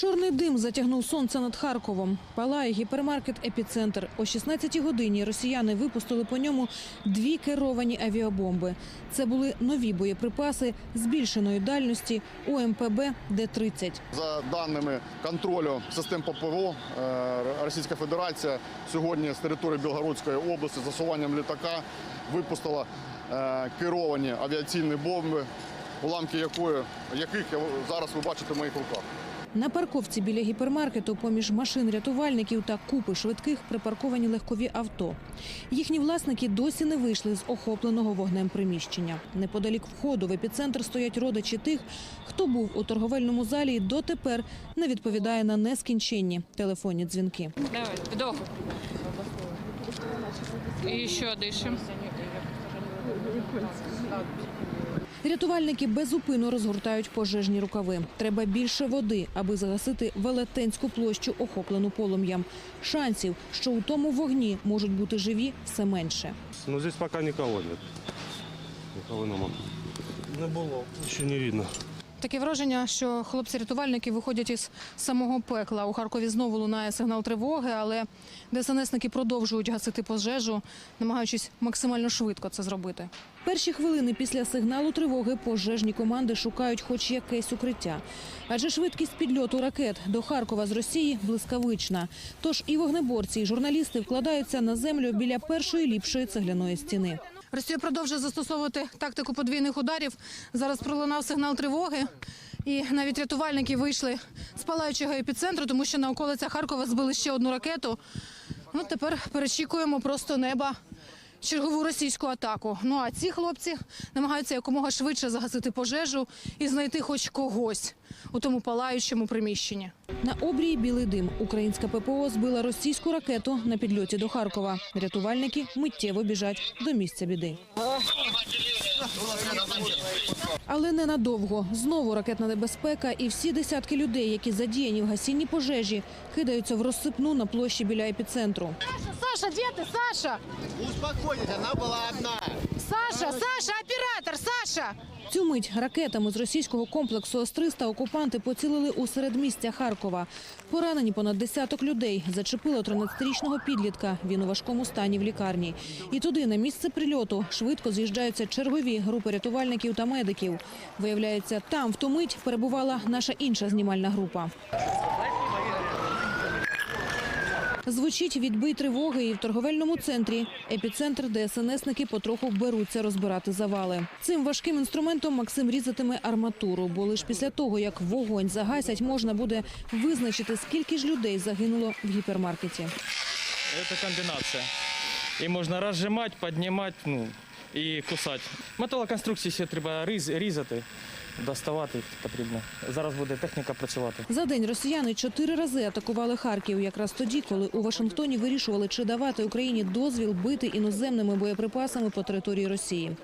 Чорний дим затягнув сонце над Харковом. Палає гіпермаркет «Епіцентр». О 16-й годині росіяни випустили по ньому дві керовані авіабомби. Це були нові боєприпаси збільшеної дальності УМПБ Д-30. За даними контролю систем ППО, е, Російська Федерація сьогодні з території Білгородської області засуванням літака випустила е, керовані авіаційні бомби, уламки якої, яких зараз ви бачите в моїх руках. На парковці біля гіпермаркету поміж машин рятувальників та купи швидких припарковані легкові авто. Їхні власники досі не вийшли з охопленого вогнем приміщення. Неподалік входу в епіцентр стоять родичі тих, хто був у торговельному залі і дотепер не відповідає на нескінченні телефонні дзвінки. Давай, вдох. И еще дышим. Рятувальники безупину розгортають пожежні рукави. Треба більше води, аби загасити велетенську площу, охоплену полум'ям. Шансів, що у тому вогні можуть бути живі, все менше. Ну здесь пока нікого немає. Нікого нема. Не було. Ще не видно. Таке враження, що хлопці-рятувальники виходять із самого пекла. У Харкові знову лунає сигнал тривоги, але ДСНСники продовжують гасити пожежу, намагаючись максимально швидко це зробити. Перші хвилини після сигналу тривоги пожежні команди шукають хоч якесь укриття. Адже швидкість підльоту ракет до Харкова з Росії блискавична. Тож і вогнеборці, і журналісти вкладаються на землю біля першої ліпшої цегляної стіни. Росія продовжує застосовувати тактику подвійних ударів. Зараз пролунав сигнал тривоги. І навіть рятувальники вийшли з палаючого епіцентру, тому що на околицях Харкова збили ще одну ракету. Ну, тепер перечікуємо просто неба чергову російську атаку. Ну а ці хлопці намагаються якомога швидше загасити пожежу і знайти хоч когось у тому палаючому приміщенні. На обрії білий дим. Українська ППО збила російську ракету на підльоті до Харкова. Рятувальники миттєво біжать до місця біди. Але ненадовго. Знову ракетна небезпека, і всі десятки людей, які задіяні в гасінні пожежі, кидаються в розсипну на площі біля епіцентру. Саша, де ти? Саша? Успокойтесь, вона була одна. Саша, Саша, оператор, Саша! Цю мить ракетами з російського комплексу С-300 окупанти поцілили у середмістя Харкова. Поранені понад десяток людей. Зачепило 13-річного підлітка. Він у важкому стані в лікарні. І туди, на місце прильоту, швидко з'їжджаються чергові групи рятувальників та медиків. Виявляється, там в ту мить перебувала наша інша знімальна група. Звучить відбий тривоги і в торговельному центрі. Епіцентр ДСНСники потроху беруться розбирати завали. Цим важким інструментом Максим різатиме арматуру, бо лише після того, як вогонь загасять, можна буде визначити, скільки ж людей загинуло в гіпермаркеті. Это комбинация. И можно разжимать, поднимать, ну, і кусати. Металоконструкції ще треба різ, різати, доставати їх потрібно. Зараз буде техніка працювати. За день росіяни чотири рази атакували Харків, якраз тоді, коли у Вашингтоні вирішували, чи давати Україні дозвіл бити іноземними боєприпасами по території Росії.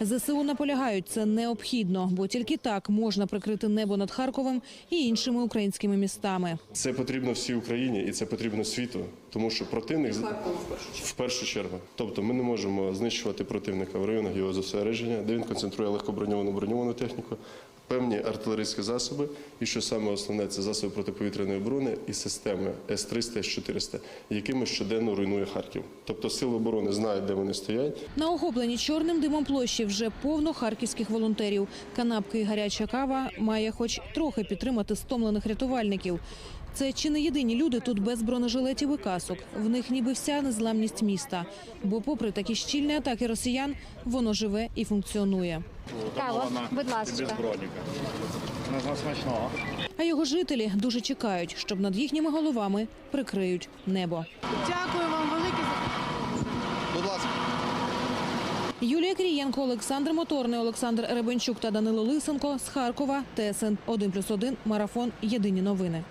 ЗСУ наполягають, це необхідно, бо тільки так можна прикрити небо над Харковом і іншими українськими містами. Це потрібно всій Україні і це потрібно світу, тому що противник в першу чергу. Тобто ми не можемо знищувати противника в районах його зосередження, де він концентрує легкоброньовану броньовану техніку, певні артилерійські засоби, і що саме основне це засоби протиповітряної оборони і системи С-300, С-400, якими щоденно руйнує Харків. Тобто сили оборони знають, де вони стоять. На охопленій чорним димом площі вже повно харківських волонтерів. Канапки і гаряча кава має хоч трохи підтримати стомлених рятувальників. Це чи не єдині люди тут без бронежилетів і касок. В них ніби вся незламність міста. Бо, попри такі щільні атаки росіян, воно живе і функціонує. Кава, будь ласка. смачного. А його жителі дуже чекають, щоб над їхніми головами прикриють небо. Дякую вам велике. Будь ласка. Юлія Крієнко, Олександр Моторний, Олександр Ребенчук та Данило Лисенко з Харкова. ТСН 1+,1, Марафон. Єдині новини.